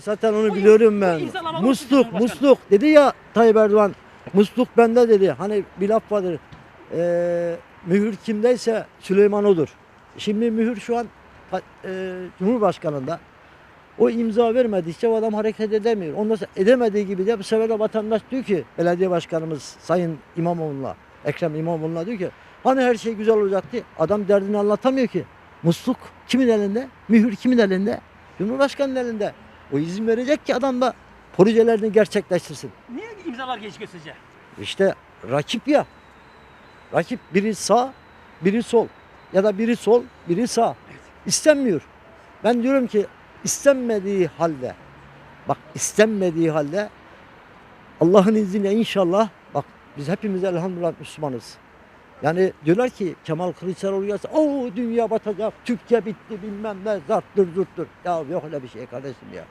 Ya zaten onu biliyorum ben. imzalamalı Musluk, Cumhurbaşkanı. musluk dedi ya Tayyip Erdoğan. Musluk bende dedi. Hani bir laf vardır. Ee, mühür kimdeyse Süleyman odur. Şimdi mühür şu an e, Cumhurbaşkanı'nda. O imza vermedikçe o adam hareket edemiyor. Ondan sonra edemediği gibi de bu sefer de vatandaş diyor ki belediye başkanımız Sayın İmamoğlu'na, Ekrem İmamoğlu'na diyor ki hani her şey güzel olacaktı. Adam derdini anlatamıyor ki. Musluk kimin elinde? Mühür kimin elinde? Cumhurbaşkanının elinde. O izin verecek ki adam da projelerini gerçekleştirsin. Niye imzalar gecikiyor sizce? İşte rakip ya. Rakip biri sağ, biri sol. Ya da biri sol, biri sağ. İstenmiyor. Ben diyorum ki istenmediği halde bak istenmediği halde Allah'ın izniyle inşallah bak biz hepimiz elhamdülillah Müslümanız. Yani diyorlar ki Kemal Kılıçdaroğlu gelse o dünya batacak, Türkiye bitti bilmem ne zarttır zurttur. Ya yok öyle bir şey kardeşim ya.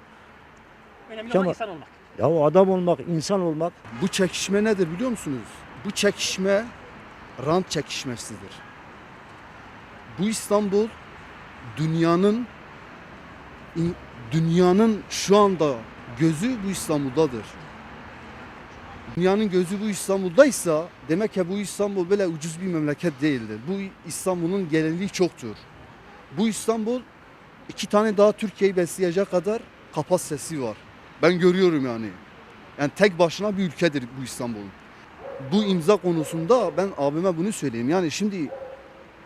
Önemli Kemal- olan insan olmak. Ya o adam olmak, insan olmak Bu çekişme nedir biliyor musunuz? Bu çekişme rant çekişmesidir. Bu İstanbul dünyanın dünyanın şu anda gözü bu İstanbul'dadır. Dünyanın gözü bu İstanbul'daysa demek ki bu İstanbul böyle ucuz bir memleket değildir. Bu İstanbul'un genelliği çoktur. Bu İstanbul iki tane daha Türkiye'yi besleyecek kadar kapasitesi var. Ben görüyorum yani. Yani tek başına bir ülkedir bu İstanbul. Bu imza konusunda ben abime bunu söyleyeyim. Yani şimdi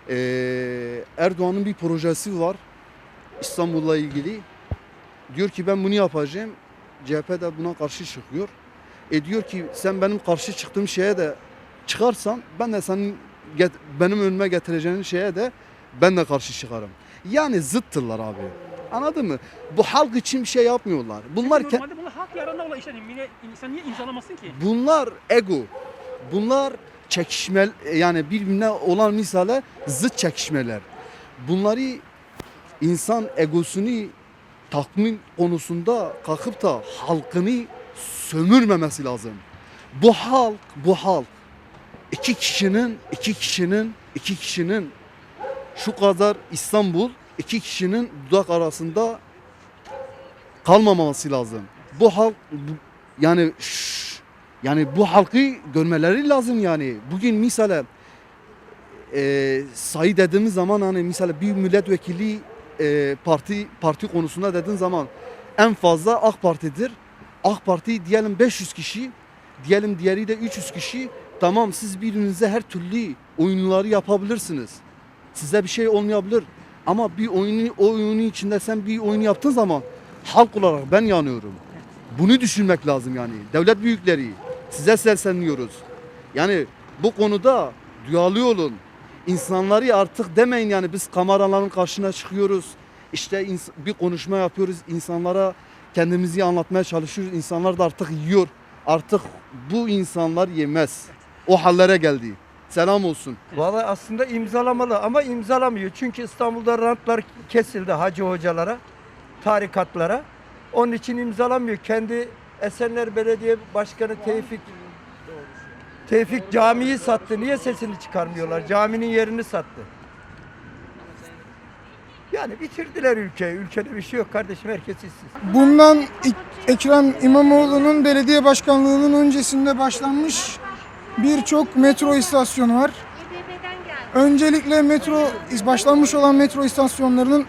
eee, Erdoğan'ın bir projesi var İstanbul'la ilgili. Diyor ki ben bunu yapacağım. CHP de buna karşı çıkıyor. E diyor ki sen benim karşı çıktığım şeye de çıkarsan ben de senin benim önüme getireceğin şeye de ben de karşı çıkarım. Yani zıttırlar abi. Anladın mı? Bu halk için bir şey yapmıyorlar. Bunlar ke- Normalde bunlar halk yararına olan işler. Niye, insan niye imzalamasın ki? Bunlar ego. Bunlar çekişme yani birbirine olan misale zıt çekişmeler. Bunları insan egosunu tatmin konusunda kalkıp da halkını sömürmemesi lazım. Bu halk, bu halk iki kişinin, iki kişinin, iki kişinin şu kadar İstanbul iki kişinin dudak arasında kalmaması lazım. Bu halk bu- yani şş, yani bu halkı görmeleri lazım yani. Bugün misale e, sayı dediğimiz zaman hani misale bir milletvekili e, parti parti konusunda dediğin zaman en fazla AK Parti'dir. AK Parti diyelim 500 kişi, diyelim diğeri de 300 kişi. Tamam siz birbirinize her türlü oyunları yapabilirsiniz. Size bir şey olmayabilir. Ama bir oyunu o oyunun içinde sen bir oyunu yaptığın zaman halk olarak ben yanıyorum. Bunu düşünmek lazım yani. Devlet büyükleri size sesleniyoruz. Yani bu konuda duyarlı olun. İnsanları artık demeyin yani biz kameraların karşına çıkıyoruz. İşte bir konuşma yapıyoruz. insanlara kendimizi anlatmaya çalışıyoruz. İnsanlar da artık yiyor. Artık bu insanlar yemez. O hallere geldi. Selam olsun. Vallahi aslında imzalamalı ama imzalamıyor. Çünkü İstanbul'da rantlar kesildi hacı hocalara, tarikatlara. Onun için imzalamıyor. Kendi Esenler Belediye Başkanı Tevfik Tevfik camiyi sattı. Niye sesini çıkarmıyorlar? Caminin yerini sattı. Yani bitirdiler ülkeyi. Ülkede bir şey yok kardeşim. Herkes işsiz. Bundan İk- Ekrem İmamoğlu'nun belediye başkanlığının öncesinde başlanmış birçok metro istasyonu var. Öncelikle metro başlanmış olan metro istasyonlarının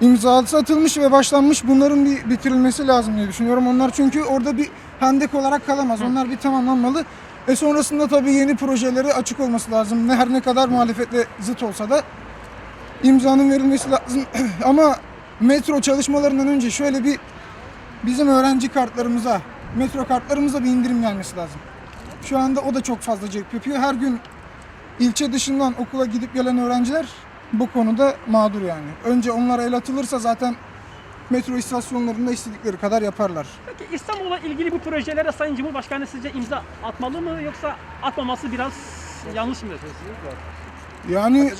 imzası atılmış ve başlanmış. Bunların bir bitirilmesi lazım diye düşünüyorum. Onlar çünkü orada bir hendek olarak kalamaz. Onlar bir tamamlanmalı. Ve sonrasında tabii yeni projeleri açık olması lazım. Ne her ne kadar muhalefetle zıt olsa da imzanın verilmesi lazım. Ama metro çalışmalarından önce şöyle bir bizim öğrenci kartlarımıza, metro kartlarımıza bir indirim gelmesi lazım. Şu anda o da çok fazla cep yapıyor. Her gün ilçe dışından okula gidip gelen öğrenciler bu konuda mağdur yani. Önce onlara el atılırsa zaten metro istasyonlarında istedikleri kadar yaparlar. Peki İstanbul'la ilgili bu projelere Sayın Cumhurbaşkanı sizce imza atmalı mı yoksa atmaması biraz yanlış mı? Yani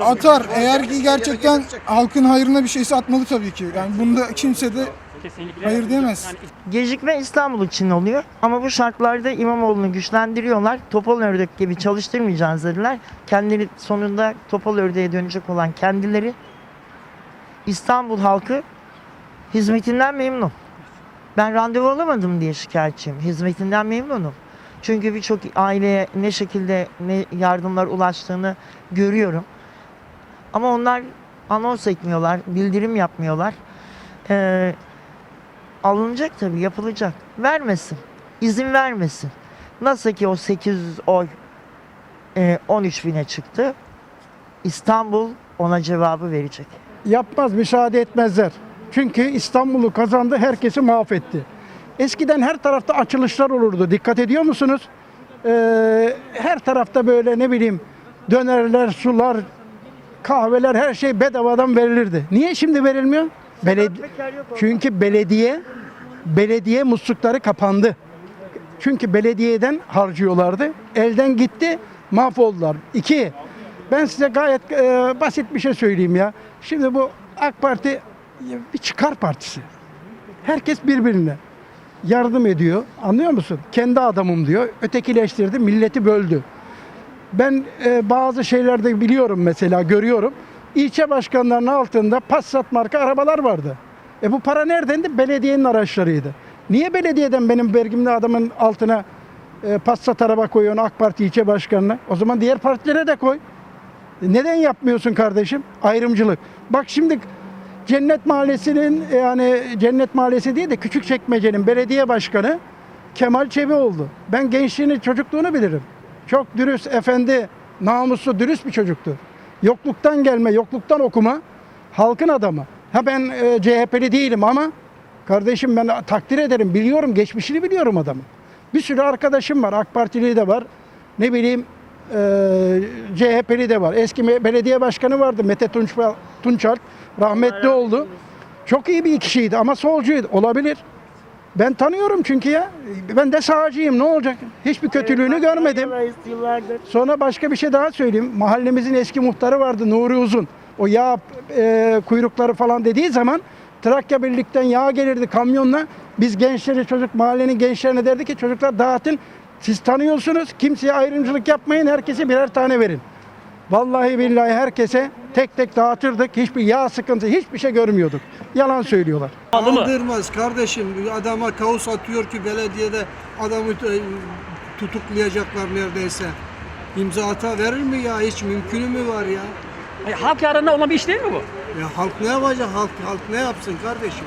atar. Eğer ki gerçekten halkın hayrına bir şeyse atmalı tabii ki. Yani bunda kimse de Kesinlikle. Hayır diyemez. Gecikme İstanbul için oluyor ama bu şartlarda İmamoğlu'nu güçlendiriyorlar. Topal ördek gibi çalıştırmayacağız dediler. Kendileri sonunda topal ördeğe dönecek olan kendileri İstanbul halkı hizmetinden memnun. Ben randevu alamadım diye şikayetçiyim. Hizmetinden memnunum. Çünkü birçok aileye ne şekilde ne yardımlar ulaştığını görüyorum. Ama onlar anons etmiyorlar, bildirim yapmıyorlar. Ee, alınacak tabii, yapılacak. Vermesin, izin vermesin. Nasıl ki o 800 oy e, 13 bine çıktı. İstanbul ona cevabı verecek. yapmaz, müsaade etmezler. Çünkü İstanbul'u kazandı, herkesi mahvetti. Eskiden her tarafta açılışlar olurdu. Dikkat ediyor musunuz? Ee, her tarafta böyle ne bileyim dönerler, sular, kahveler her şey bedavadan verilirdi. Niye şimdi verilmiyor? Beledi Çünkü belediye belediye muslukları kapandı. Çünkü belediyeden harcıyorlardı. Elden gitti, mahvoldular. İki, ben size gayet e, basit bir şey söyleyeyim ya. Şimdi bu AK Parti bir çıkar partisi. Herkes birbirine yardım ediyor. Anlıyor musun? Kendi adamım diyor. Ötekileştirdi, milleti böldü. Ben e, bazı şeylerde biliyorum mesela, görüyorum. İlçe başkanlarının altında Passat marka arabalar vardı. E bu para neredendi? Belediyenin araçlarıydı. Niye belediyeden benim vergimli adamın altına e, Passat araba koyuyorsun AK Parti ilçe başkanına? O zaman diğer partilere de koy. E, Neden yapmıyorsun kardeşim? Ayrımcılık. Bak şimdi Cennet Mahallesi'nin yani Cennet Mahallesi değil de Küçükçekmece'nin belediye başkanı Kemal Çebi oldu. Ben gençliğini, çocukluğunu bilirim. Çok dürüst, efendi, namuslu, dürüst bir çocuktu. Yokluktan gelme, yokluktan okuma, halkın adamı. Ha ben e, CHP'li değilim ama kardeşim ben takdir ederim, biliyorum, geçmişini biliyorum adamın. Bir sürü arkadaşım var, AK Partili de var. Ne bileyim e, CHP'li de var. Eski belediye başkanı vardı Mete Tunç, Tunçalp. Rahmetli oldu. Çok iyi bir kişiydi ama solcuydu. Olabilir. Ben tanıyorum çünkü ya. Ben de sağcıyım. Ne olacak? Hiçbir kötülüğünü görmedim. Sonra başka bir şey daha söyleyeyim. Mahallemizin eski muhtarı vardı Nuri Uzun. O yağ e, kuyrukları falan dediği zaman Trakya Birlik'ten yağ gelirdi kamyonla. Biz gençleri çocuk mahallenin gençlerine derdi ki çocuklar dağıtın. Siz tanıyorsunuz. Kimseye ayrımcılık yapmayın. Herkese birer tane verin. Vallahi billahi herkese tek tek dağıtırdık. Hiçbir yağ sıkıntı, hiçbir şey görmüyorduk. Yalan söylüyorlar. Kaldırmaz kardeşim. Adama kaos atıyor ki belediyede adamı e, tutuklayacaklar neredeyse. İmza ata verir mi ya? Hiç mümkünü mü var ya? E, halk yararına olan bir iş değil mi bu? Ya halk ne yapacak? Halk halk ne yapsın kardeşim?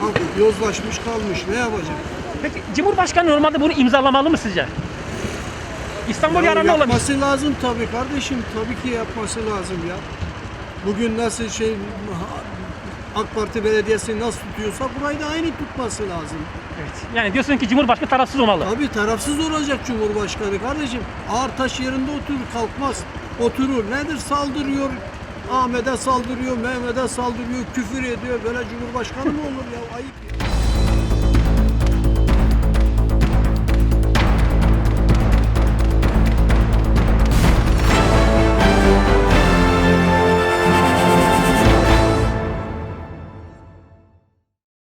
Halk yozlaşmış kalmış. Ne yapacak? Peki Cumhurbaşkanı normalde bunu imzalamalı mı sizce? İstanbul Ya yararına olan bir yapması lazım tabii kardeşim. Tabii ki yapması lazım ya. Bugün nasıl şey AK Parti belediyesi nasıl tutuyorsa burayı da aynı tutması lazım. Evet. Yani diyorsun ki Cumhurbaşkanı tarafsız olmalı. Tabii tarafsız olacak Cumhurbaşkanı kardeşim. Ağır taş yerinde oturur kalkmaz. Oturur. Nedir saldırıyor. Ahmet'e saldırıyor, Mehmet'e saldırıyor, küfür ediyor. Böyle Cumhurbaşkanı mı olur ya? Ayıp ya.